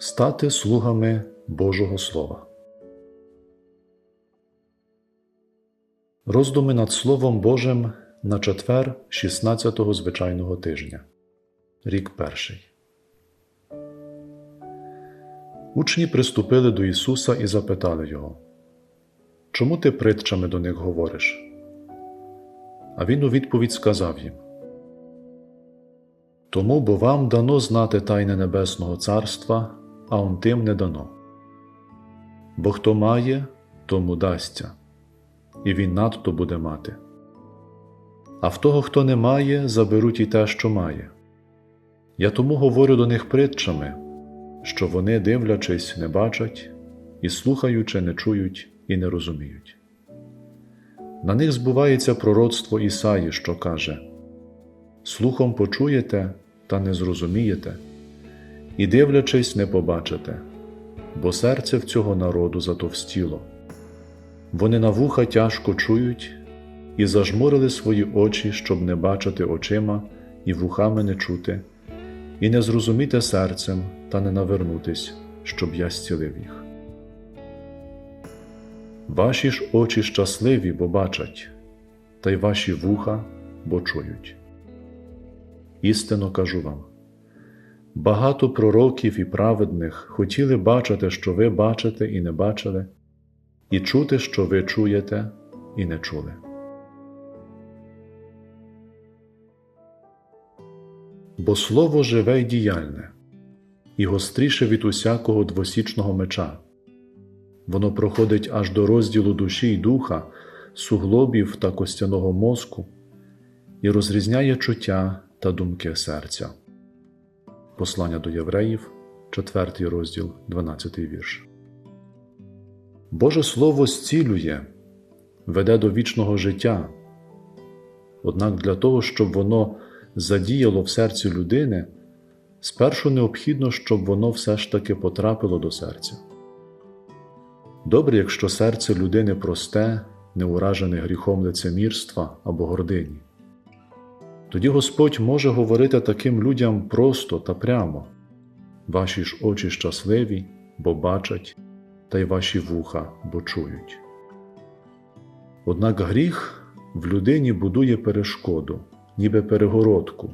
Стати слугами Божого Слова. Роздуми над Словом Божим на четвер 16-го звичайного тижня. Рік перший. Учні приступили до Ісуса і запитали Його, Чому ти притчами до них говориш? А Він у відповідь сказав їм Тому бо вам дано знати тайне Небесного Царства, а он тим не дано. Бо хто має, тому дасться, і він надто буде мати. А в того, хто не має, заберуть і те, що має. Я тому говорю до них притчами, що вони, дивлячись, не бачать, і слухаючи, не чують і не розуміють. На них збувається пророцтво Ісаї, що каже Слухом почуєте та не зрозумієте, і дивлячись, не побачите, бо серце в цього народу затовстіло. Вони на вуха тяжко чують і зажмурили свої очі, щоб не бачити очима і вухами не чути, і не зрозуміти серцем та не навернутись, щоб я зцілив їх. Ваші ж очі щасливі, бо бачать, та й ваші вуха, бо чують. Істинно кажу вам багато пророків і праведних хотіли бачити, що ви бачите і не бачили, і чути, що ви чуєте і не чули. Бо слово живе й діяльне, і гостріше від усякого двосічного меча. Воно проходить аж до розділу душі й духа, суглобів та костяного мозку і розрізняє чуття та думки серця. Послання до Євреїв, 4 розділ, 12 вірш. Боже Слово зцілює, веде до вічного життя. Однак для того, щоб воно задіяло в серці людини, спершу необхідно, щоб воно все ж таки потрапило до серця. Добре, якщо серце людини просте, не уражене гріхом лицемірства або гордині. Тоді Господь може говорити таким людям просто та прямо ваші ж очі щасливі, бо бачать, та й ваші вуха, бо чують. Однак гріх в людині будує перешкоду, ніби перегородку,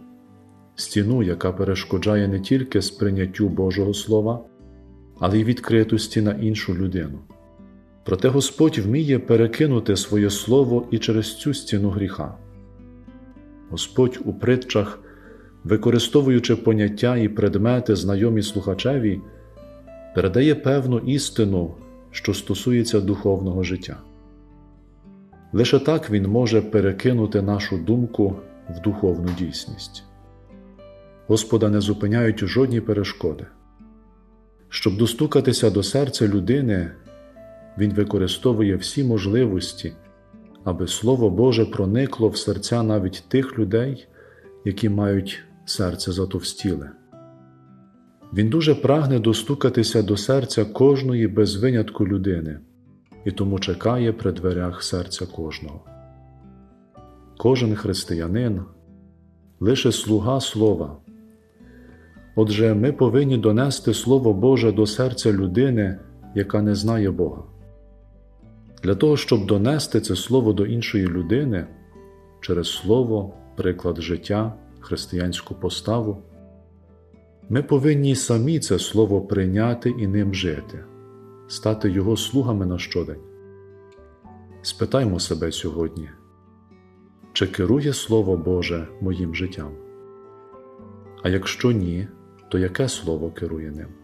стіну, яка перешкоджає не тільки сприйняттю Божого Слова, але й відкритості на іншу людину. Проте Господь вміє перекинути своє слово і через цю стіну гріха. Господь у притчах, використовуючи поняття і предмети, знайомі слухачеві, передає певну істину, що стосується духовного життя. Лише так Він може перекинути нашу думку в духовну дійсність. Господа не зупиняють жодні перешкоди. Щоб достукатися до серця людини, Він використовує всі можливості, аби Слово Боже проникло в серця навіть тих людей, які мають серце затовстіле. Він дуже прагне достукатися до серця кожної без винятку людини і тому чекає при дверях серця кожного. Кожен християнин лише слуга Слова. Отже, ми повинні донести Слово Боже до серця людини, яка не знає Бога. Для того, щоб донести це слово до іншої людини через слово, приклад життя, християнську поставу, ми повинні самі це слово прийняти і ним жити, стати Його слугами на щодень. Спитаймо себе сьогодні, чи керує Слово Боже моїм життям? А якщо ні, то яке слово керує ним?